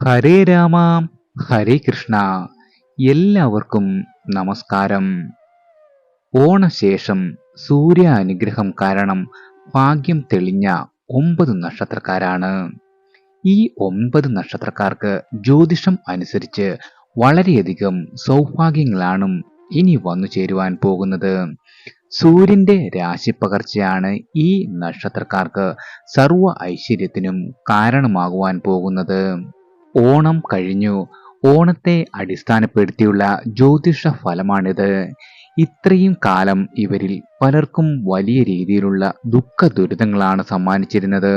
ഹരേ രാമ ഹരേ കൃഷ്ണ. എല്ലാവർക്കും നമസ്കാരം. ഓണശേഷം സൂര്യ അനുഗ്രഹം കാരണം ഭാഗ്യം തെളിഞ്ഞ ഒമ്പത് നക്ഷത്രക്കാരാണ്. ഈ ഒമ്പത് നക്ഷത്രക്കാർക്ക് ജ്യോതിഷം അനുസരിച്ച് വളരെയധികം സൗഭാഗ്യങ്ങളാണ് ഇനി വന്നു ചേരുവാൻ പോകുന്നത്. സൂര്യന്റെ രാശിപ്പകർച്ചയാണ് ഈ നക്ഷത്രക്കാർക്ക് സർവ ഐശ്വര്യത്തിനും കാരണമാകുവാൻ പോകുന്നത്. ഓണം കഴിഞ്ഞു. ഓണത്തെ അടിസ്ഥാനപ്പെടുത്തിയുള്ള ജ്യോതിഷ ഫലമാണിത്. ഇത്രയും കാലം ഇവരിൽ പലർക്കും വലിയ രീതിയിലുള്ള ദുഃഖ ദുരിതങ്ങളാണ് സമ്മാനിച്ചിരുന്നത്.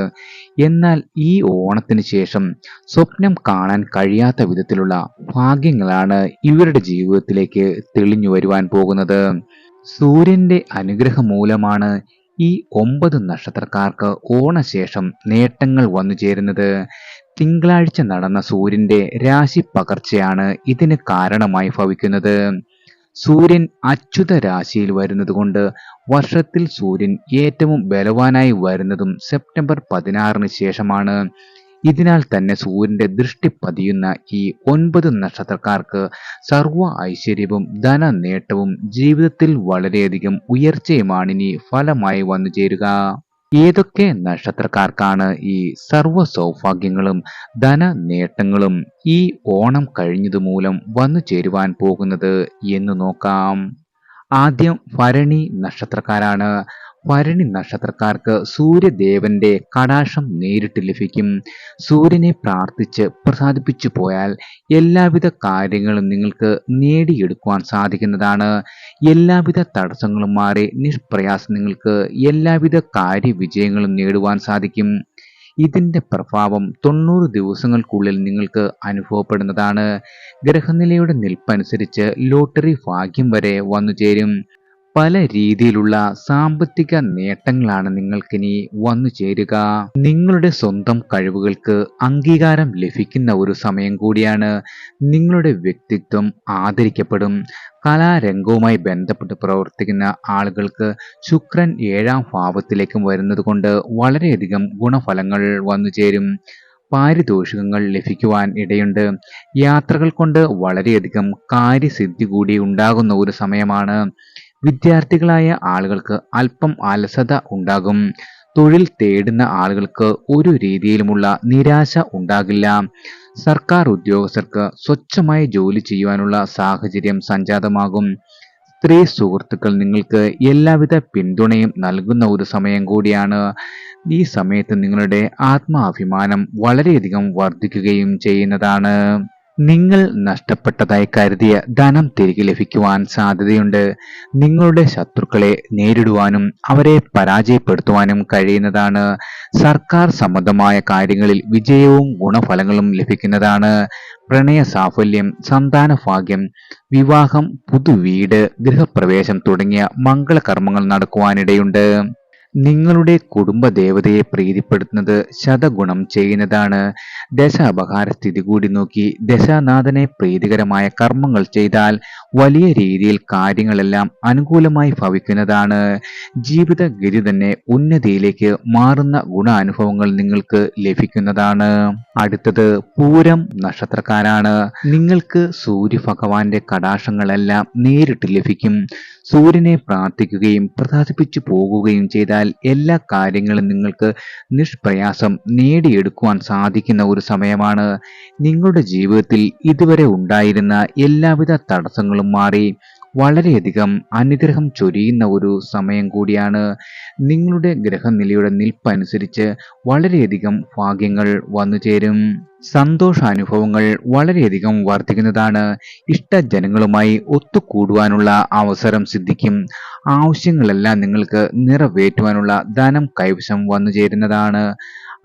എന്നാൽ ഈ ഓണത്തിന് ശേഷം സ്വപ്നം കാണാൻ കഴിയാത്ത വിധത്തിലുള്ള ഭാഗ്യങ്ങളാണ് ഇവരുടെ ജീവിതത്തിലേക്ക് തെളിഞ്ഞു വരുവാൻ പോകുന്നത്. സൂര്യന്റെ അനുഗ്രഹം മൂലമാണ് ഈ ഒമ്പത് നക്ഷത്രക്കാർക്ക് ഓണശേഷം നേട്ടങ്ങൾ വന്നു ചേരുന്നത്. തിങ്കളാഴ്ച നടന്ന സൂര്യന്റെ രാശി പകർച്ചയാണ് ഇതിന് കാരണമായി ഭവിക്കുന്നത്. സൂര്യൻ അച്യുത രാശിയിൽ വരുന്നതുകൊണ്ട് വർഷത്തിൽ സൂര്യൻ ഏറ്റവും ബലവാനായി വരുന്നതും സെപ്റ്റംബർ പതിനാറിന് ശേഷമാണ്. ഇതിനാൽ തന്നെ സൂര്യന്റെ ദൃഷ്ടി പതിയുന്ന ഈ ഒൻപത് നക്ഷത്രക്കാർക്ക് സർവ ഐശ്വര്യവും ധന നേട്ടവും ജീവിതത്തിൽ വളരെയധികം ഉയർച്ചയുമാണിനി ഫലമായി വന്നു ചേരുക ഏതൊക്കെ നക്ഷത്രക്കാർക്കാണ് ഈ സർവ സൗഭാഗ്യങ്ങളും ധന നേട്ടങ്ങളും ഈ ഓണം കഴിഞ്ഞതുമൂലം വന്നു ചേരുവാൻ പോകുന്നത് എന്ന് നോക്കാം. ആദ്യം ഭരണി നക്ഷത്രക്കാരാണ്. ഭരണി നക്ഷത്രക്കാർക്ക് സൂര്യദേവന്റെ കടാശം നേരിട്ട് ലഭിക്കും. സൂര്യനെ പ്രാർത്ഥിച്ച് പ്രസാദിപ്പിച്ചു പോയാൽ എല്ലാവിധ കാര്യങ്ങളും നിങ്ങൾക്ക് നേടിയെടുക്കുവാൻ സാധിക്കുന്നതാണ്. എല്ലാവിധ തടസ്സങ്ങളും മാറി നിഷ്പ്രയാസം നിങ്ങൾക്ക് എല്ലാവിധ കാര്യവിജയങ്ങളും നേടുവാൻ സാധിക്കും. ഇതിന്റെ പ്രഭാവം തൊണ്ണൂറ് ദിവസങ്ങൾക്കുള്ളിൽ നിങ്ങൾക്ക് അനുഭവപ്പെടുന്നതാണ്. ഗ്രഹനിലയുടെ നിൽപ്പനുസരിച്ച് ലോട്ടറി ഭാഗ്യം വരെ വന്നു ചേരും പല രീതിയിലുള്ള സാമ്പത്തിക നേട്ടങ്ങളാണ് നിങ്ങൾക്കിനി വന്നു ചേരുക. നിങ്ങളുടെ സ്വന്തം കഴിവുകൾക്ക് അംഗീകാരം ലഭിക്കുന്ന ഒരു സമയം കൂടിയാണ് നിങ്ങളുടെ വ്യക്തിത്വം ആദരിക്കപ്പെടും. കലാരംഗവുമായി ബന്ധപ്പെട്ട് പ്രവർത്തിക്കുന്ന ആളുകൾക്ക് ശുക്രൻ ഏഴാം ഭാവത്തിലേക്കും വരുന്നത് കൊണ്ട് വളരെയധികം ഗുണഫലങ്ങൾ വന്നു ചേരും. പാരിതോഷികങ്ങൾ ലഭിക്കുവാൻ ഇടയുണ്ട്. യാത്രകൾ കൊണ്ട് വളരെയധികം കാര്യസിദ്ധി കൂടി ഉണ്ടാകുന്ന ഒരു സമയമാണ്. വിദ്യാർത്ഥികളായ ആളുകൾക്ക് അല്പം അലസത ഉണ്ടാകും. തൊഴിൽ തേടുന്ന ആളുകൾക്ക് ഒരു രീതിയിലുമുള്ള നിരാശ ഉണ്ടാകില്ല. സർക്കാർ ഉദ്യോഗസ്ഥർക്ക് സ്വച്ഛമായി ജോലി ചെയ്യുവാനുള്ള സാഹചര്യം സംജാതമാകും. സ്ത്രീ സുഹൃത്തുക്കൾ നിങ്ങൾക്ക് എല്ലാവിധ പിന്തുണയും നൽകുന്ന ഒരു സമയം കൂടിയാണ്. ഈ സമയത്ത് നിങ്ങളുടെ ആത്മാഭിമാനം വളരെയധികം വർദ്ധിക്കുകയും ചെയ്യുന്നതാണ്. നിങ്ങൾ നഷ്ടപ്പെട്ടതായി കരുതിയ ധനം തിരികെ ലഭിക്കുവാൻ സാധ്യതയുണ്ട്. നിങ്ങളുടെ ശത്രുക്കളെ നേരിടുവാനും അവരെ പരാജയപ്പെടുത്തുവാനും കഴിയുന്നതാണ്. സർക്കാർ സംബന്ധമായ കാര്യങ്ങളിൽ വിജയവും ഗുണഫലങ്ങളും ലഭിക്കുന്നതാണ്. പ്രണയ സാഫല്യം സന്താന ഭാഗ്യം വിവാഹം പുതുവീട് ഗൃഹപ്രവേശം തുടങ്ങിയ മംഗളകർമ്മങ്ങൾ നടക്കുവാനിടയുണ്ട്. നിങ്ങളുടെ കുടുംബദേവതയെ പ്രീതിപ്പെടുത്തുന്നത് ശതഗുണം ചെയ്യുന്നതാണ്. ദശ അപകാരസ്ഥിതി കൂടി നോക്കി ദശാനാഥനെ പ്രീതികരമായ കർമ്മങ്ങൾ ചെയ്താൽ വലിയ രീതിയിൽ കാര്യങ്ങളെല്ലാം അനുകൂലമായി ഭവിക്കുന്നതാണ്. ജീവിതഗതി തന്നെ ഉന്നതിയിലേക്ക് മാറുന്ന ഗുണാനുഭവങ്ങൾ നിങ്ങൾക്ക് ലഭിക്കുന്നതാണ്. അടുത്തത് പൂരം നക്ഷത്രക്കാരാണ്. നിങ്ങൾക്ക് സൂര്യഭഗവാന്റെ കടാശങ്ങളെല്ലാം നേരിട്ട് ലഭിക്കും. സൂര്യനെ പ്രാർത്ഥിക്കുകയും പ്രസാദിപ്പിച്ചു പോകുകയും ചെയ്താൽ എല്ലാ കാര്യങ്ങളും നിങ്ങൾക്ക് നിഷ്പ്രയാസം നേടിയെടുക്കുവാൻ സാധിക്കുന്ന ഒരു സമയമാണ്. നിങ്ങളുടെ ജീവിതത്തിൽ ഇതുവരെ ഉണ്ടായിരുന്ന എല്ലാവിധ തടസ്സങ്ങളും മാറി വളരെയധികം അനുഗ്രഹം ചൊരിയുന്ന ഒരു സമയം കൂടിയാണ് നിങ്ങളുടെ ഗ്രഹനിലയുടെ നിൽപ്പനുസരിച്ച് വളരെയധികം ഭാഗ്യങ്ങൾ വന്നു ചേരും. സന്തോഷാനുഭവങ്ങൾ വളരെയധികം വർദ്ധിക്കുന്നതാണ് ഇഷ്ടജനങ്ങളുമായി ഒത്തുകൂടുവാനുള്ള അവസരം സിദ്ധിക്കും. ആവശ്യങ്ങളെല്ലാം നിങ്ങൾക്ക് നിറവേറ്റുവാനുള്ള ധനം കൈവശം വന്നു ചേരുന്നതാണ്.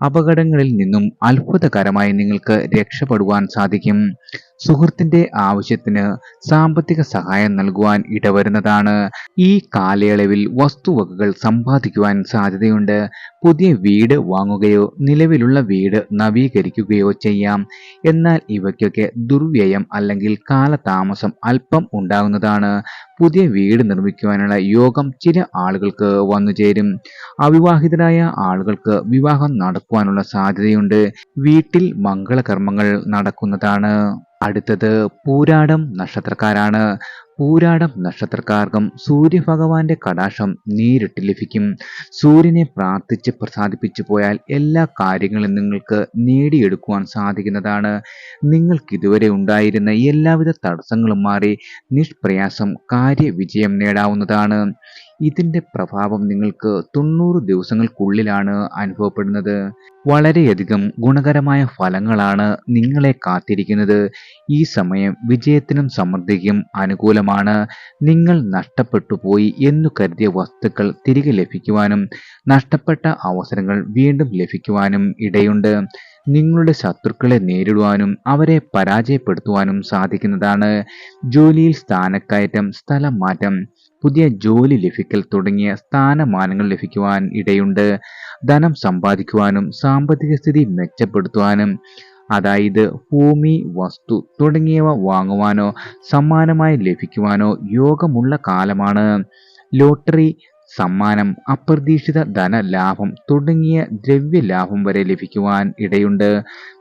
അപകടങ്ങളിൽ നിന്നും അത്ഭുതകരമായി നിങ്ങൾക്ക് രക്ഷപ്പെടുവാൻ സാധിക്കും. സുഹൃത്തിന്റെ ആവശ്യത്തിന് സാമ്പത്തിക സഹായം നൽകുവാൻ ഇടവരുന്നതാണ്. ഈ കാലയളവിൽ വസ്തുവകകൾ സമ്പാദിക്കുവാൻ സാധ്യതയുണ്ട്. പുതിയ വീട് വാങ്ങുകയോ നിലവിലുള്ള വീട് നവീകരിക്കുകയോ ചെയ്യാം. എന്നാൽ ഇവയ്ക്കൊക്കെ ദുർവ്യയം അല്ലെങ്കിൽ കാലതാമസം അല്പം ഉണ്ടാകുന്നതാണ്. പുതിയ വീട് നിർമ്മിക്കുവാനുള്ള യോഗം ചില ആളുകൾക്ക് വന്നുചേരും അവിവാഹിതരായ ആളുകൾക്ക് വിവാഹം നടക്കുവാനുള്ള സാധ്യതയുണ്ട്. വീട്ടിൽ മംഗളകർമ്മങ്ങൾ നടക്കുന്നതാണ്. അടുത്തത് പൂരാടം നക്ഷത്രക്കാരാണ്. പൂരാടം നക്ഷത്രക്കാർക്കും സൂര്യഭഗവാന്റെ കടാശം നേരിട്ട് ലഭിക്കും. സൂര്യനെ പ്രാർത്ഥിച്ച് പ്രസാദിപ്പിച്ചു പോയാൽ എല്ലാ കാര്യങ്ങളും നിങ്ങൾക്ക് നേടിയെടുക്കുവാൻ സാധിക്കുന്നതാണ്. നിങ്ങൾക്ക് ഇതുവരെ ഉണ്ടായിരുന്ന എല്ലാവിധ തടസ്സങ്ങളും മാറി നിഷ്പ്രയാസം കാര്യവിജയം നേടാവുന്നതാണ്. ഇതിന്റെ പ്രഭാവം നിങ്ങൾക്ക് തൊണ്ണൂറ് ദിവസങ്ങൾക്കുള്ളിലാണ് അനുഭവപ്പെടുന്നത്. വളരെയധികം ഗുണകരമായ ഫലങ്ങളാണ് നിങ്ങളെ കാത്തിരിക്കുന്നത്. ഈ സമയം വിജയത്തിനും സമൃദ്ധിക്കും അനുകൂലമാണ്. നിങ്ങൾ നഷ്ടപ്പെട്ടു പോയി എന്നു കരുതിയ വസ്തുക്കൾ തിരികെ ലഭിക്കുവാനും നഷ്ടപ്പെട്ട അവസരങ്ങൾ വീണ്ടും ലഭിക്കുവാനും ഇടയുണ്ട്. നിങ്ങളുടെ ശത്രുക്കളെ നേരിടുവാനും അവരെ പരാജയപ്പെടുത്തുവാനും സാധിക്കുന്നതാണ്. ജോലിയിൽ സ്ഥാനക്കയറ്റം സ്ഥലം മാറ്റം പുതിയ ജോലി ലഭിക്കൽ തുടങ്ങിയ സ്ഥാനമാനങ്ങൾ ലഭിക്കുവാൻ ഇടയുണ്ട്. ധനം സമ്പാദിക്കുവാനും സാമ്പത്തിക സ്ഥിതി മെച്ചപ്പെടുത്തുവാനും അതായത് ഭൂമി വസ്തു തുടങ്ങിയവ വാങ്ങുവാനോ സമ്മാനമായി ലഭിക്കുവാനോ യോഗമുള്ള കാലമാണ്. ലോട്ടറി സമ്മാനം അപ്രതീക്ഷിത ധനലാഭം തുടങ്ങിയ ദ്രവ്യലാഭം വരെ ലഭിക്കുവാൻ ഇടയുണ്ട്.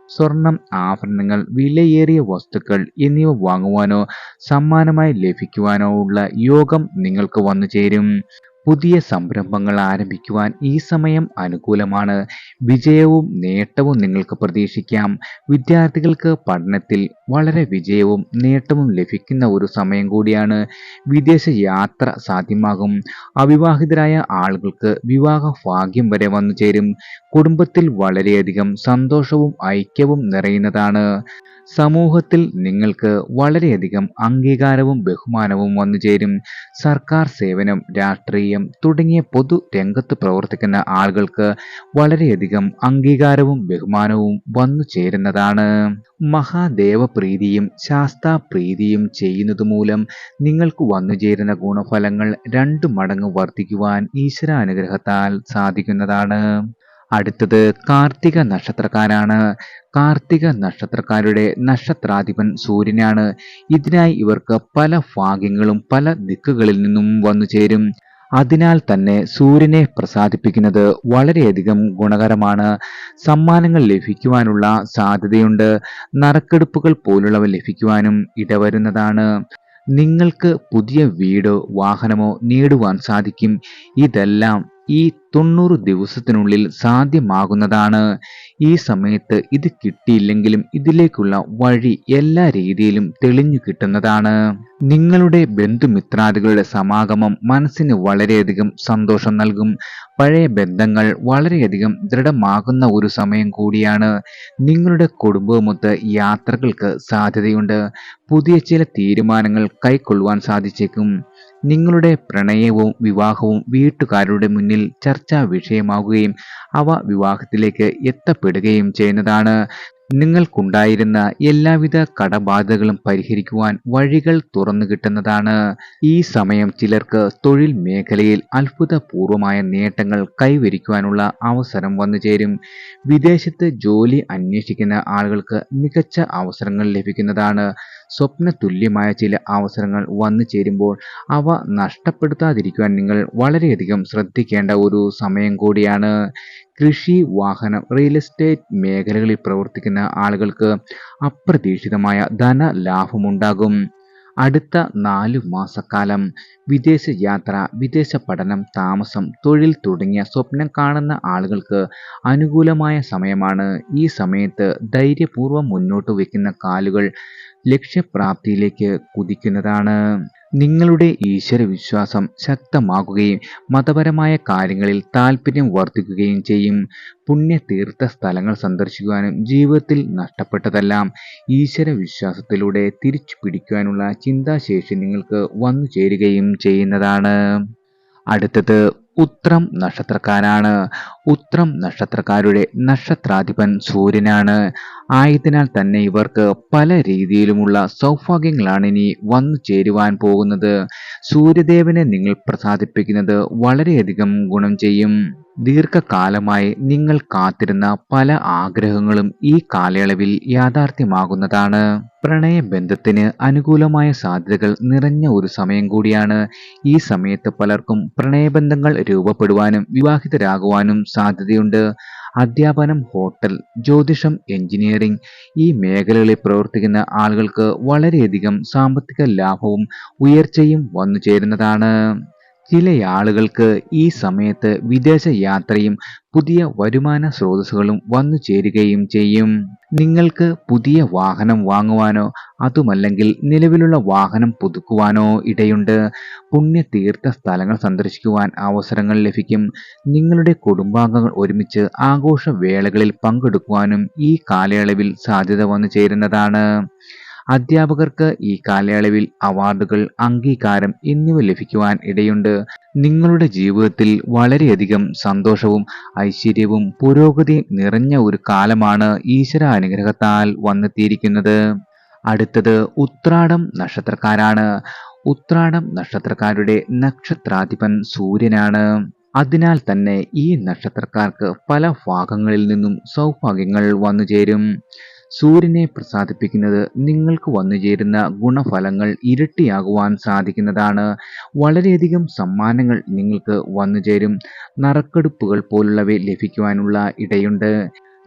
സ്വർണം ആഭരണങ്ങൾ വിലയേറിയ വസ്തുക്കൾ എന്നിവ വാങ്ങുവാനോ സമ്മാനമായി ലഭിക്കുവാനോ ഉള്ള യോഗം നിങ്ങൾക്ക് വന്നു ചേരും പുതിയ സംരംഭങ്ങൾ ആരംഭിക്കുവാൻ ഈ സമയം അനുകൂലമാണ്. വിജയവും നേട്ടവും നിങ്ങൾക്ക് പ്രതീക്ഷിക്കാം. വിദ്യാർത്ഥികൾക്ക് പഠനത്തിൽ വളരെ വിജയവും നേട്ടവും ലഭിക്കുന്ന ഒരു സമയം കൂടിയാണ്. വിദേശ യാത്ര സാധ്യമാകും. അവിവാഹിതരായ ആളുകൾക്ക് വിവാഹ ഭാഗ്യം വരെ വന്നു ചേരും കുടുംബത്തിൽ വളരെയധികം സന്തോഷവും ഐക്യവും നിറയുന്നതാണ്. സമൂഹത്തിൽ നിങ്ങൾക്ക് വളരെയധികം അംഗീകാരവും ബഹുമാനവും വന്നുചേരും സർക്കാർ സേവനം രാഷ്ട്രീയം തുടങ്ങിയ പൊതു രംഗത്ത് പ്രവർത്തിക്കുന്ന ആളുകൾക്ക് വളരെയധികം അംഗീകാരവും ബഹുമാനവും വന്നു ചേരുന്നതാണ്. മഹാദേവപ്രീതിയും ശാസ്താപ്രീതിയും ചെയ്യുന്നത് മൂലം നിങ്ങൾക്ക് വന്നുചേരുന്ന ഗുണഫലങ്ങൾ രണ്ടു മടങ്ങ് വർദ്ധിക്കുവാൻ ഈശ്വരാനുഗ്രഹത്താൽ സാധിക്കുന്നതാണ്. അടുത്തത് കാർത്തിക നക്ഷത്രക്കാരാണ്. കാർത്തിക നക്ഷത്രക്കാരുടെ നക്ഷത്രാധിപൻ സൂര്യനാണ്. ഇതിനായി ഇവർക്ക് പല ഭാഗ്യങ്ങളും പല ദിക്കുകളിൽ നിന്നും വന്നു ചേരും. അതിനാൽ തന്നെ സൂര്യനെ പ്രസാദിപ്പിക്കുന്നത് വളരെയധികം ഗുണകരമാണ്. സമ്മാനങ്ങൾ ലഭിക്കുവാനുള്ള സാധ്യതയുണ്ട്. നറുക്കെടുപ്പുകൾ പോലുള്ളവ ലഭിക്കുവാനും ഇടവരുന്നതാണ്. നിങ്ങൾക്ക് പുതിയ വീടോ വാഹനമോ നേടുവാൻ സാധിക്കും. ഇതെല്ലാം ഈ തൊണ്ണൂറ് ദിവസത്തിനുള്ളിൽ സാധ്യമാകുന്നതാണ്. ഈ സമയത്ത് ഇത് കിട്ടിയില്ലെങ്കിലും ഇതിലേക്കുള്ള വഴി എല്ലാ രീതിയിലും തെളിഞ്ഞു കിട്ടുന്നതാണ്. നിങ്ങളുടെ ബന്ധുമിത്രാദികളുടെ സമാഗമം മനസ്സിന് വളരെയധികം സന്തോഷം നൽകും. പഴയ ബന്ധങ്ങൾ വളരെയധികം ദൃഢമാകുന്ന ഒരു സമയം കൂടിയാണ്. നിങ്ങളുടെ കുടുംബവുമൊത്ത് യാത്രകൾക്ക് സാധ്യതയുണ്ട്. പുതിയ ചില തീരുമാനങ്ങൾ കൈക്കൊള്ളുവാൻ സാധിച്ചേക്കും. നിങ്ങളുടെ പ്രണയവും വിവാഹവും വീട്ടുകാരുടെ മുന്നിൽ ചർച്ചാ വിഷയമാകുകയും അവ വിവാഹത്തിലേക്ക് എത്തപ്പെടുകയും ചെയ്യുന്നതാണ്. നിങ്ങൾക്കുണ്ടായിരുന്ന എല്ലാവിധ കടബാധകളും പരിഹരിക്കുവാൻ വഴികൾ തുറന്നു കിട്ടുന്നതാണ്. ഈ സമയം ചിലർക്ക് തൊഴിൽ മേഖലയിൽ അത്ഭുതപൂർവമായ നേട്ടങ്ങൾ കൈവരിക്കുവാനുള്ള അവസരം വന്നു ചേരും. വിദേശത്ത് ജോലി അന്വേഷിക്കുന്ന ആളുകൾക്ക് മികച്ച അവസരങ്ങൾ ലഭിക്കുന്നതാണ്. സ്വപ്ന തുല്യമായ ചില അവസരങ്ങൾ വന്നു ചേരുമ്പോൾ അവ നഷ്ടപ്പെടുത്താതിരിക്കുവാൻ നിങ്ങൾ വളരെയധികം ശ്രദ്ധിക്കേണ്ട ഒരു സമയം കൂടിയാണ്. കൃഷി വാഹനം റിയൽ എസ്റ്റേറ്റ് മേഖലകളിൽ പ്രവർത്തിക്കുന്ന ആളുകൾക്ക് അപ്രതീക്ഷിതമായ ധന ധനലാഭമുണ്ടാകും. അടുത്ത നാലു മാസക്കാലം വിദേശ യാത്ര വിദേശ പഠനം താമസം തൊഴിൽ തുടങ്ങിയ സ്വപ്നം കാണുന്ന ആളുകൾക്ക് അനുകൂലമായ സമയമാണ്. ഈ സമയത്ത് ധൈര്യപൂർവം മുന്നോട്ട് വയ്ക്കുന്ന കാലുകൾ ലക്ഷ്യപ്രാപ്തിയിലേക്ക് കുതിക്കുന്നതാണ്. നിങ്ങളുടെ ഈശ്വരവിശ്വാസം ശക്തമാകുകയും മതപരമായ കാര്യങ്ങളിൽ താല്പര്യം വർദ്ധിക്കുകയും ചെയ്യും. പുണ്യതീർത്ഥ സ്ഥലങ്ങൾ സന്ദർശിക്കുവാനും ജീവിതത്തിൽ നഷ്ടപ്പെട്ടതെല്ലാം ഈശ്വരവിശ്വാസത്തിലൂടെ തിരിച്ചു പിടിക്കുവാനുള്ള ചിന്താശേഷി നിങ്ങൾക്ക് വന്നു ചേരുകയും ചെയ്യുന്നതാണ്. അടുത്തത് ഉത്രം നക്ഷത്രക്കാരാണ്. ഉത്രം നക്ഷത്രക്കാരുടെ നക്ഷത്രാധിപൻ സൂര്യനാണ്. ആയതിനാൽ തന്നെ ഇവർക്ക് പല രീതിയിലുമുള്ള സൗഭാഗ്യങ്ങളാണ് ഇനി വന്നു ചേരുവാൻ പോകുന്നത്. സൂര്യദേവനെ നിങ്ങൾ പ്രസാദിപ്പിക്കുന്നത് വളരെയധികം ഗുണം ചെയ്യും. ദീർഘകാലമായി നിങ്ങൾ കാത്തിരുന്ന പല ആഗ്രഹങ്ങളും ഈ കാലയളവിൽ യാഥാർത്ഥ്യമാകുന്നതാണ്. പ്രണയബന്ധത്തിന് അനുകൂലമായ സാധ്യതകൾ നിറഞ്ഞ ഒരു സമയം കൂടിയാണ്. ഈ സമയത്ത് പലർക്കും പ്രണയബന്ധങ്ങൾ രൂപപ്പെടുവാനും വിവാഹിതരാകുവാനും സാധ്യതയുണ്ട്. അധ്യാപനം ഹോട്ടൽ ജ്യോതിഷം എഞ്ചിനീയറിംഗ് ഈ മേഖലകളിൽ പ്രവർത്തിക്കുന്ന ആളുകൾക്ക് വളരെയധികം സാമ്പത്തിക ലാഭവും ഉയർച്ചയും വന്നു ചേരുന്നതാണ് ചില ആളുകൾക്ക് ഈ സമയത്ത് വിദേശ യാത്രയും പുതിയ വരുമാന സ്രോതസ്സുകളും വന്നു ചേരുകയും ചെയ്യും. നിങ്ങൾക്ക് പുതിയ വാഹനം വാങ്ങുവാനോ അതുമല്ലെങ്കിൽ നിലവിലുള്ള വാഹനം പുതുക്കുവാനോ ഇടയുണ്ട്. പുണ്യതീർത്ഥ സ്ഥലങ്ങൾ സന്ദർശിക്കുവാൻ അവസരങ്ങൾ ലഭിക്കും. നിങ്ങളുടെ കുടുംബാംഗങ്ങൾ ഒരുമിച്ച് ആഘോഷ വേളകളിൽ പങ്കെടുക്കുവാനും ഈ കാലയളവിൽ സാധ്യത വന്നു ചേരുന്നതാണ്. അധ്യാപകർക്ക് ഈ കാലയളവിൽ അവാർഡുകൾ അംഗീകാരം എന്നിവ ലഭിക്കുവാൻ ഇടയുണ്ട്. നിങ്ങളുടെ ജീവിതത്തിൽ വളരെയധികം സന്തോഷവും ഐശ്വര്യവും പുരോഗതിയും നിറഞ്ഞ ഒരു കാലമാണ് ഈശ്വര അനുഗ്രഹത്താൽ വന്നെത്തിയിരിക്കുന്നത്. അടുത്തത് ഉത്രാടം നക്ഷത്രക്കാരാണ്. ഉത്രാടം നക്ഷത്രക്കാരുടെ നക്ഷത്രാധിപൻ സൂര്യനാണ്. അതിനാൽ തന്നെ ഈ നക്ഷത്രക്കാർക്ക് പല ഭാഗങ്ങളിൽ നിന്നും സൗഭാഗ്യങ്ങൾ വന്നു ചേരും സൂര്യനെ പ്രസാദിപ്പിക്കുന്നത് നിങ്ങൾക്ക് വന്നുചേരുന്ന ഗുണഫലങ്ങൾ ഇരട്ടിയാകുവാൻ സാധിക്കുന്നതാണ്. വളരെയധികം സമ്മാനങ്ങൾ നിങ്ങൾക്ക് വന്നുചേരും. നറുക്കെടുപ്പുകൾ പോലുള്ളവ ലഭിക്കുവാനുള്ള ഇടയുണ്ട്.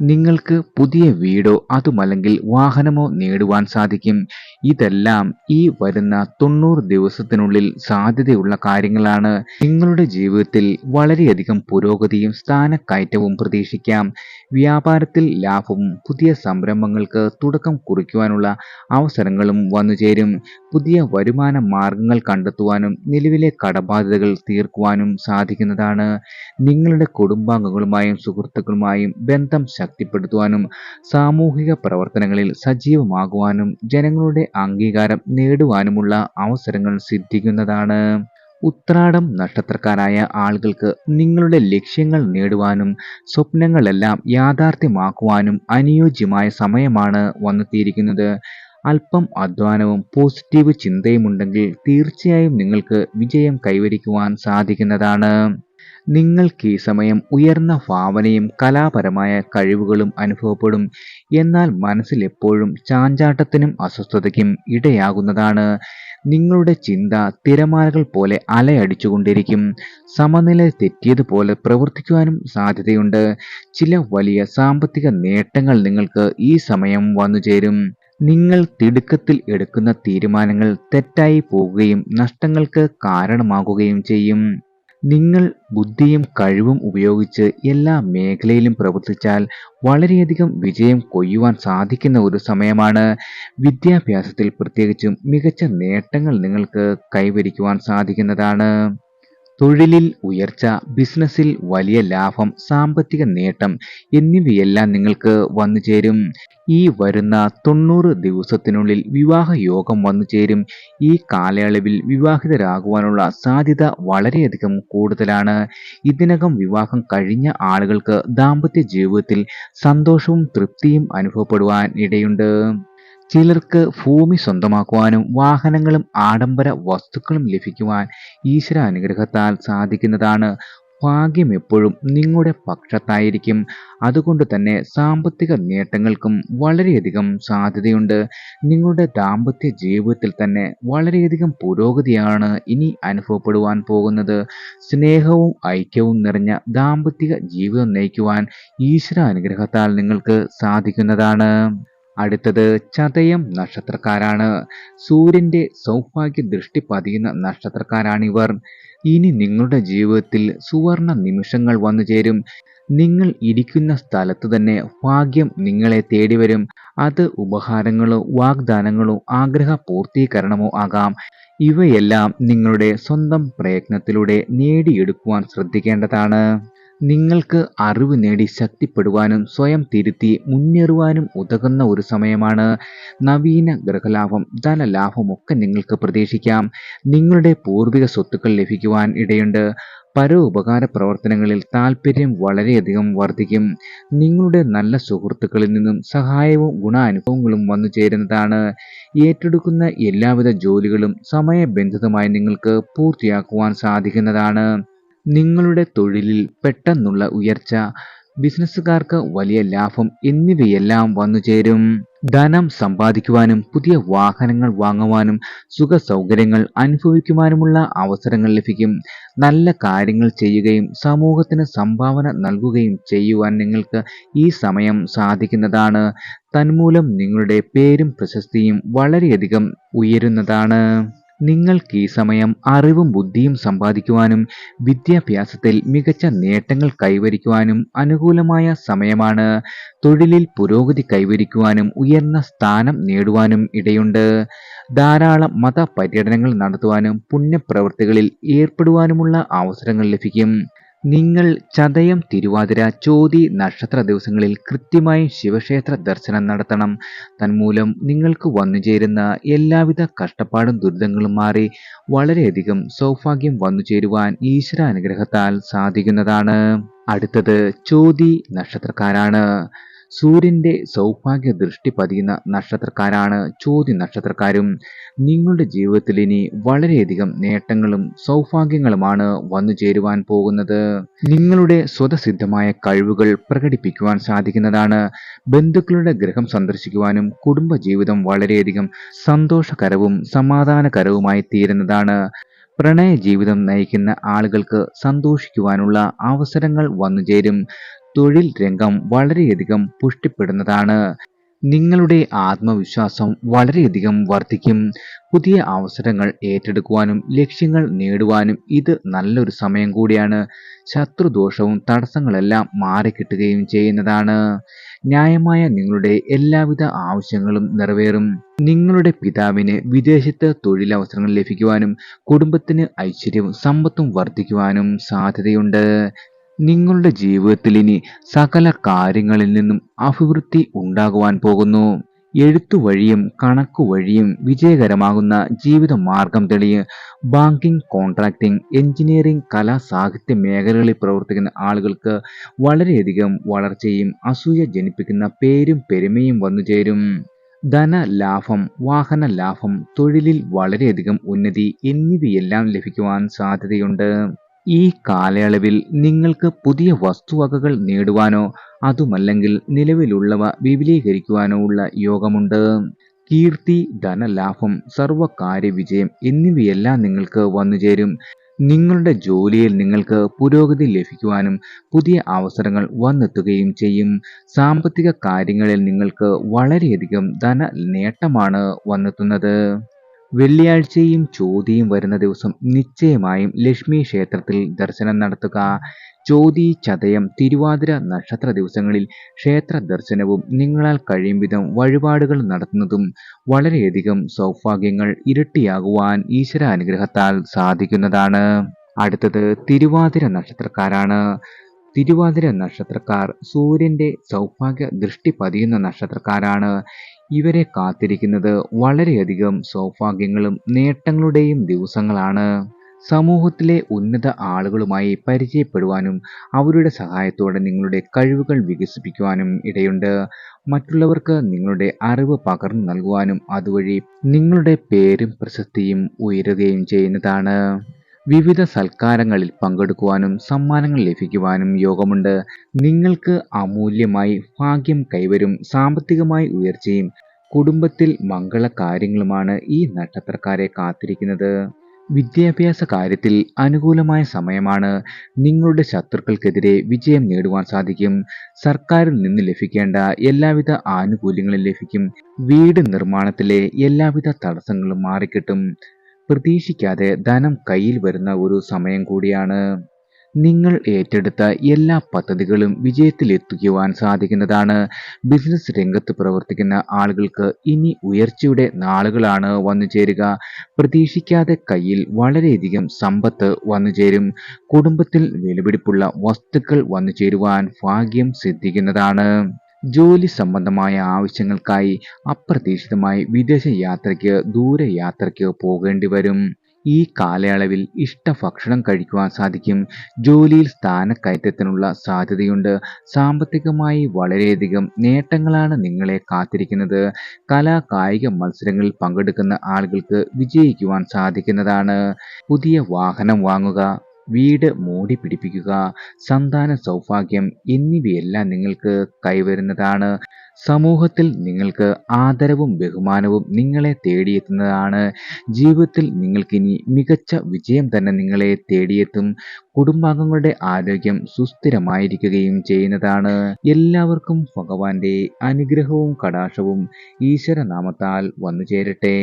നിങ്ങൾക്ക് പുതിയ വീടോ അതുമല്ലെങ്കിൽ വാഹനമോ നേടുവാൻ സാധിക്കും. ഇതെല്ലാം ഈ വരുന്ന തൊണ്ണൂറ് ദിവസത്തിനുള്ളിൽ സാധ്യതയുള്ള കാര്യങ്ങളാണ്. നിങ്ങളുടെ ജീവിതത്തിൽ വളരെയധികം പുരോഗതിയും സ്ഥാനക്കയറ്റവും പ്രതീക്ഷിക്കാം. വ്യാപാരത്തിൽ ലാഭവും പുതിയ സംരംഭങ്ങൾക്ക് തുടക്കം കുറിക്കുവാനുള്ള അവസരങ്ങളും വന്നുചേരും പുതിയ വരുമാന മാർഗങ്ങൾ കണ്ടെത്തുവാനും നിലവിലെ കടബാധ്യതകൾ തീർക്കുവാനും സാധിക്കുന്നതാണ്. നിങ്ങളുടെ കുടുംബാംഗങ്ങളുമായും സുഹൃത്തുക്കളുമായും ബന്ധം ശക്തിപ്പെടുത്തുവാനും സാമൂഹിക പ്രവർത്തനങ്ങളിൽ സജീവമാകുവാനും ജനങ്ങളുടെ അംഗീകാരം നേടുവാനുമുള്ള അവസരങ്ങൾ സിദ്ധിക്കുന്നതാണ്. ഉത്രാടം നക്ഷത്രക്കാരായ ആളുകൾക്ക് നിങ്ങളുടെ ലക്ഷ്യങ്ങൾ നേടുവാനും സ്വപ്നങ്ങളെല്ലാം യാഥാർത്ഥ്യമാക്കുവാനും അനുയോജ്യമായ സമയമാണ് വന്നെത്തിയിരിക്കുന്നത്. അല്പം അധ്വാനവും പോസിറ്റീവ് ചിന്തയുമുണ്ടെങ്കിൽ തീർച്ചയായും നിങ്ങൾക്ക് വിജയം കൈവരിക്കുവാൻ സാധിക്കുന്നതാണ്. നിങ്ങൾക്ക് ഈ സമയം ഉയർന്ന ഭാവനയും കലാപരമായ കഴിവുകളും അനുഭവപ്പെടും. എന്നാൽ മനസ്സിൽ എപ്പോഴും ചാഞ്ചാട്ടത്തിനും അസ്വസ്ഥതയ്ക്കും ഇടയാകുന്നതാണ്. നിങ്ങളുടെ ചിന്ത തിരമാലകൾ പോലെ അലയടിച്ചുകൊണ്ടിരിക്കും. സമനില തെറ്റിയതുപോലെ പ്രവർത്തിക്കുവാനും സാധ്യതയുണ്ട്. ചില വലിയ സാമ്പത്തിക നേട്ടങ്ങൾ നിങ്ങൾക്ക് ഈ സമയം വന്നുചേരും. നിങ്ങൾ തിടുക്കത്തിൽ എടുക്കുന്ന തീരുമാനങ്ങൾ തെറ്റായി പോവുകയും നഷ്ടങ്ങൾക്ക് കാരണമാകുകയും ചെയ്യും. നിങ്ങൾ ബുദ്ധിയും കഴിവും ഉപയോഗിച്ച് എല്ലാ മേഖലയിലും പ്രവർത്തിച്ചാൽ വളരെയധികം വിജയം കൊയ്യുവാൻ സാധിക്കുന്ന ഒരു സമയമാണ്. വിദ്യാഭ്യാസത്തിൽ പ്രത്യേകിച്ചും മികച്ച നേട്ടങ്ങൾ നിങ്ങൾക്ക് കൈവരിക്കുവാൻ സാധിക്കുന്നതാണ്. തൊഴിലിൽ ഉയർച്ച ബിസിനസ്സിൽ വലിയ ലാഭം സാമ്പത്തിക നേട്ടം എന്നിവയെല്ലാം നിങ്ങൾക്ക് വന്നു ചേരും. ഈ വരുന്ന തൊണ്ണൂറ് ദിവസത്തിനുള്ളിൽ വിവാഹ യോഗം വന്നു ചേരും. ഈ കാലയളവിൽ വിവാഹിതരാകുവാനുള്ള സാധ്യത വളരെയധികം കൂടുതലാണ്. ഇതിനകം വിവാഹം കഴിഞ്ഞ ആളുകൾക്ക് ദാമ്പത്യ ജീവിതത്തിൽ സന്തോഷവും തൃപ്തിയും അനുഭവപ്പെടുവാൻ ഇടയുണ്ട്. ചിലർക്ക് ഭൂമി സ്വന്തമാക്കുവാനും വാഹനങ്ങളും ആഡംബര വസ്തുക്കളും ലഭിക്കുവാൻ ഈശ്വര അനുഗ്രഹത്താൽ സാധിക്കുന്നതാണ്. ഭാഗ്യം എപ്പോഴും നിങ്ങളുടെ പക്ഷത്തായിരിക്കും. അതുകൊണ്ട് തന്നെ സാമ്പത്തിക നേട്ടങ്ങൾക്കും വളരെയധികം സാധ്യതയുണ്ട്. നിങ്ങളുടെ ദാമ്പത്യ ജീവിതത്തിൽ തന്നെ വളരെയധികം പുരോഗതിയാണ് ഇനി അനുഭവപ്പെടുവാൻ പോകുന്നത്. സ്നേഹവും ഐക്യവും നിറഞ്ഞ ദാമ്പത്യ ജീവിതം നയിക്കുവാൻ ഈശ്വര അനുഗ്രഹത്താൽ നിങ്ങൾക്ക് സാധിക്കുന്നതാണ്. അടുത്തത് ചതയം നക്ഷത്രക്കാരാണ്. സൂര്യന്റെ സൗഭാഗ്യ ദൃഷ്ടി പതിയുന്ന നക്ഷത്രക്കാരാണിവർ. ഇനി നിങ്ങളുടെ ജീവിതത്തിൽ സുവർണ നിമിഷങ്ങൾ വന്നു ചേരും. നിങ്ങൾ ഇരിക്കുന്ന സ്ഥലത്ത് തന്നെ ഭാഗ്യം നിങ്ങളെ തേടി വരും. അത് ഉപഹാരങ്ങളോ വാഗ്ദാനങ്ങളോ ആഗ്രഹ പൂർത്തീകരണമോ ആകാം. ഇവയെല്ലാം നിങ്ങളുടെ സ്വന്തം പ്രയത്നത്തിലൂടെ നേടിയെടുക്കുവാൻ ശ്രദ്ധിക്കേണ്ടതാണ്. നിങ്ങൾക്ക് അറിവ് നേടി ശക്തിപ്പെടുവാനും സ്വയം തിരുത്തി മുന്നേറുവാനും ഉതകുന്ന ഒരു സമയമാണ്. നവീന ഗൃഹലാഭം ധനലാഭമൊക്കെ നിങ്ങൾക്ക് പ്രതീക്ഷിക്കാം. നിങ്ങളുടെ പൂർവിക സ്വത്തുക്കൾ ലഭിക്കുവാൻ ഇടയുണ്ട്. പരോപകാര പ്രവർത്തനങ്ങളിൽ താൽപ്പര്യം വളരെയധികം വർദ്ധിക്കും. നിങ്ങളുടെ നല്ല സുഹൃത്തുക്കളിൽ നിന്നും സഹായവും ഗുണാനുഭവങ്ങളും വന്നു ചേരുന്നതാണ്. ഏറ്റെടുക്കുന്ന എല്ലാവിധ ജോലികളും സമയബന്ധിതമായി നിങ്ങൾക്ക് പൂർത്തിയാക്കുവാൻ സാധിക്കുന്നതാണ്. നിങ്ങളുടെ തൊഴിലിൽ പെട്ടെന്നുള്ള ഉയർച്ച ബിസിനസ്സുകാർക്ക് വലിയ ലാഭം എന്നിവയെല്ലാം വന്നു ചേരും ധനം സമ്പാദിക്കുവാനും പുതിയ വാഹനങ്ങൾ വാങ്ങുവാനും സുഖ സൗകര്യങ്ങൾ അനുഭവിക്കുവാനുമുള്ള അവസരങ്ങൾ ലഭിക്കും. നല്ല കാര്യങ്ങൾ ചെയ്യുകയും സമൂഹത്തിന് സംഭാവന നൽകുകയും ചെയ്യുവാൻ നിങ്ങൾക്ക് ഈ സമയം സാധിക്കുന്നതാണ്. തന്മൂലം നിങ്ങളുടെ പേരും പ്രശസ്തിയും വളരെയധികം ഉയരുന്നതാണ്. നിങ്ങൾക്ക് ഈ സമയം അറിവും ബുദ്ധിയും സമ്പാദിക്കുവാനും വിദ്യാഭ്യാസത്തിൽ മികച്ച നേട്ടങ്ങൾ കൈവരിക്കുവാനും അനുകൂലമായ സമയമാണ്. തൊഴിലിൽ പുരോഗതി കൈവരിക്കുവാനും ഉയർന്ന സ്ഥാനം നേടുവാനും ഇടയുണ്ട്. ധാരാളം മത നടത്തുവാനും പുണ്യപ്രവൃത്തികളിൽ ഏർപ്പെടുവാനുമുള്ള അവസരങ്ങൾ ലഭിക്കും. നിങ്ങൾ ചതയം തിരുവാതിര ചോതി നക്ഷത്ര ദിവസങ്ങളിൽ കൃത്യമായി ശിവക്ഷേത്ര ദർശനം നടത്തണം. തന്മൂലം നിങ്ങൾക്ക് വന്നുചേരുന്ന എല്ലാവിധ കഷ്ടപ്പാടും ദുരിതങ്ങളും മാറി വളരെയധികം സൗഭാഗ്യം വന്നു ചേരുവാൻ ഈശ്വരാനുഗ്രഹത്താൽ സാധിക്കുന്നതാണ്. അടുത്തത് ചോതി നക്ഷത്രക്കാരാണ്. സൂര്യന്റെ സൗഭാഗ്യ ദൃഷ്ടി പതിയുന്ന നക്ഷത്രക്കാരാണ് ചോതി നക്ഷത്രക്കാരും. നിങ്ങളുടെ ജീവിതത്തിൽ ഇനി വളരെയധികം നേട്ടങ്ങളും സൗഭാഗ്യങ്ങളുമാണ് വന്നു ചേരുവാൻ പോകുന്നത്. നിങ്ങളുടെ സ്വതസിദ്ധമായ കഴിവുകൾ പ്രകടിപ്പിക്കുവാൻ സാധിക്കുന്നതാണ്. ബന്ധുക്കളുടെ ഗ്രഹം സന്ദർശിക്കുവാനും കുടുംബജീവിതം വളരെയധികം സന്തോഷകരവും സമാധാനകരവുമായി തീരുന്നതാണ്. പ്രണയ ജീവിതം നയിക്കുന്ന ആളുകൾക്ക് സന്തോഷിക്കുവാനുള്ള അവസരങ്ങൾ വന്നുചേരും തൊഴിൽ രംഗം വളരെയധികം പുഷ്ടിപ്പെടുന്നതാണ്. നിങ്ങളുടെ ആത്മവിശ്വാസം വളരെയധികം വർദ്ധിക്കും. പുതിയ അവസരങ്ങൾ ഏറ്റെടുക്കുവാനും ലക്ഷ്യങ്ങൾ നേടുവാനും ഇത് നല്ലൊരു സമയം കൂടിയാണ്. ശത്രുദോഷവും തടസ്സങ്ങളെല്ലാം മാറിക്കിട്ടുകയും ചെയ്യുന്നതാണ്. ന്യായമായ നിങ്ങളുടെ എല്ലാവിധ ആവശ്യങ്ങളും നിറവേറും. നിങ്ങളുടെ പിതാവിന് വിദേശത്ത് തൊഴിലവസരങ്ങൾ ലഭിക്കുവാനും കുടുംബത്തിന് ഐശ്വര്യവും സമ്പത്തും വർദ്ധിക്കുവാനും സാധ്യതയുണ്ട്. നിങ്ങളുടെ ജീവിതത്തിൽ ഇനി സകല കാര്യങ്ങളിൽ നിന്നും അഭിവൃദ്ധി ഉണ്ടാകുവാൻ പോകുന്നു. എഴുത്തു വഴിയും കണക്കു വഴിയും വിജയകരമാകുന്ന ജീവിത മാർഗം തെളിയ് ബാങ്കിംഗ് കോൺട്രാക്ടിംഗ് എഞ്ചിനീയറിംഗ് കലാ സാഹിത്യ മേഖലകളിൽ പ്രവർത്തിക്കുന്ന ആളുകൾക്ക് വളരെയധികം വളർച്ചയും അസൂയ ജനിപ്പിക്കുന്ന പേരും പെരുമയും വന്നു ചേരും. ധന ലാഭം വാഹന ലാഭം തൊഴിലിൽ വളരെയധികം ഉന്നതി എന്നിവയെല്ലാം ലഭിക്കുവാൻ സാധ്യതയുണ്ട്. ഈ കാലയളവിൽ നിങ്ങൾക്ക് പുതിയ വസ്തുവകകൾ നേടുവാനോ അതുമല്ലെങ്കിൽ നിലവിലുള്ളവ വിപുലീകരിക്കുവാനോ ഉള്ള യോഗമുണ്ട്. കീർത്തി ധനലാഭം സർവകാര്യ വിജയം എന്നിവയെല്ലാം നിങ്ങൾക്ക് വന്നുചേരും നിങ്ങളുടെ ജോലിയിൽ നിങ്ങൾക്ക് പുരോഗതി ലഭിക്കുവാനും പുതിയ അവസരങ്ങൾ വന്നെത്തുകയും ചെയ്യും. സാമ്പത്തിക കാര്യങ്ങളിൽ നിങ്ങൾക്ക് വളരെയധികം ധന നേട്ടമാണ് വന്നെത്തുന്നത്. വെള്ളിയാഴ്ചയും ചോതിയും വരുന്ന ദിവസം നിശ്ചയമായും ലക്ഷ്മി ക്ഷേത്രത്തിൽ ദർശനം നടത്തുക. ചോതി ചതയം തിരുവാതിര നക്ഷത്ര ദിവസങ്ങളിൽ ക്ഷേത്ര ദർശനവും നിങ്ങളാൽ കഴിയും വിധം വഴിപാടുകൾ നടത്തുന്നതും വളരെയധികം സൗഭാഗ്യങ്ങൾ ഇരട്ടിയാകുവാൻ ഈശ്വര അനുഗ്രഹത്താൽ സാധിക്കുന്നതാണ്. അടുത്തത് തിരുവാതിര നക്ഷത്രക്കാരാണ്. തിരുവാതിര നക്ഷത്രക്കാർ സൂര്യന്റെ സൗഭാഗ്യ ദൃഷ്ടി പതിയുന്ന നക്ഷത്രക്കാരാണ്. ഇവരെ കാത്തിരിക്കുന്നത് വളരെയധികം സൗഭാഗ്യങ്ങളും നേട്ടങ്ങളുടെയും ദിവസങ്ങളാണ്. സമൂഹത്തിലെ ഉന്നത ആളുകളുമായി പരിചയപ്പെടുവാനും അവരുടെ സഹായത്തോടെ നിങ്ങളുടെ കഴിവുകൾ വികസിപ്പിക്കുവാനും ഇടയുണ്ട്. മറ്റുള്ളവർക്ക് നിങ്ങളുടെ അറിവ് പകർന്നു നൽകുവാനും അതുവഴി നിങ്ങളുടെ പേരും പ്രശസ്തിയും ഉയരുകയും ചെയ്യുന്നതാണ്. വിവിധ സൽക്കാരങ്ങളിൽ പങ്കെടുക്കുവാനും സമ്മാനങ്ങൾ ലഭിക്കുവാനും യോഗമുണ്ട്. നിങ്ങൾക്ക് അമൂല്യമായി ഭാഗ്യം കൈവരും സാമ്പത്തികമായി ഉയർച്ചയും കുടുംബത്തിൽ മംഗളകാര്യങ്ങളുമാണ് ഈ നക്ഷത്രക്കാരെ കാത്തിരിക്കുന്നത്. വിദ്യാഭ്യാസ കാര്യത്തിൽ അനുകൂലമായ സമയമാണ്. നിങ്ങളുടെ ശത്രുക്കൾക്കെതിരെ വിജയം നേടുവാൻ സാധിക്കും. സർക്കാരിൽ നിന്ന് ലഭിക്കേണ്ട എല്ലാവിധ ആനുകൂല്യങ്ങളും ലഭിക്കും. വീട് നിർമ്മാണത്തിലെ എല്ലാവിധ തടസ്സങ്ങളും മാറിക്കിട്ടും. പ്രതീക്ഷിക്കാതെ ധനം കയ്യിൽ വരുന്ന ഒരു സമയം കൂടിയാണ് നിങ്ങൾ ഏറ്റെടുത്ത എല്ലാ പദ്ധതികളും വിജയത്തിലെത്തിക്കുവാൻ സാധിക്കുന്നതാണ്. ബിസിനസ് രംഗത്ത് പ്രവർത്തിക്കുന്ന ആളുകൾക്ക് ഇനി ഉയർച്ചയുടെ നാളുകളാണ് വന്നു ചേരുക പ്രതീക്ഷിക്കാതെ കയ്യിൽ വളരെയധികം സമ്പത്ത് വന്നു ചേരും കുടുംബത്തിൽ വിലപിടിപ്പുള്ള വസ്തുക്കൾ വന്നു ചേരുവാൻ ഭാഗ്യം സിദ്ധിക്കുന്നതാണ്. ജോലി സംബന്ധമായ ആവശ്യങ്ങൾക്കായി അപ്രതീക്ഷിതമായി വിദേശ യാത്രയ്ക്ക് ദൂരയാത്രയ്ക്ക് പോകേണ്ടിവരും. ഈ കാലയളവിൽ ഇഷ്ടഭക്ഷണം കഴിക്കുവാൻ സാധിക്കും. ജോലിയിൽ സ്ഥാനക്കയറ്റത്തിനുള്ള സാധ്യതയുണ്ട്. സാമ്പത്തികമായി വളരെയധികം നേട്ടങ്ങളാണ് നിങ്ങളെ കാത്തിരിക്കുന്നത്. കലാ കായിക മത്സരങ്ങളിൽ പങ്കെടുക്കുന്ന ആളുകൾക്ക് വിജയിക്കുവാൻ സാധിക്കുന്നതാണ്. പുതിയ വാഹനം വാങ്ങുക, വീട് മോടിപിടിപ്പിക്കുക, സന്താന സൗഭാഗ്യം എന്നിവയെല്ലാം നിങ്ങൾക്ക് കൈവരുന്നതാണ്. സമൂഹത്തിൽ നിങ്ങൾക്ക് ആദരവും ബഹുമാനവും നിങ്ങളെ തേടിയെത്തുന്നതാണ്. ജീവിതത്തിൽ നിങ്ങൾക്കിനി മികച്ച വിജയം തന്നെ നിങ്ങളെ തേടിയെത്തും. കുടുംബാംഗങ്ങളുടെ ആരോഗ്യം സുസ്ഥിരമായിരിക്കുകയും ചെയ്യുന്നതാണ്. എല്ലാവർക്കും ഭഗവാന്റെ അനുഗ്രഹവും കടാക്ഷവും ഈശ്വരനാമത്താൽ വന്നുചേരട്ടെ.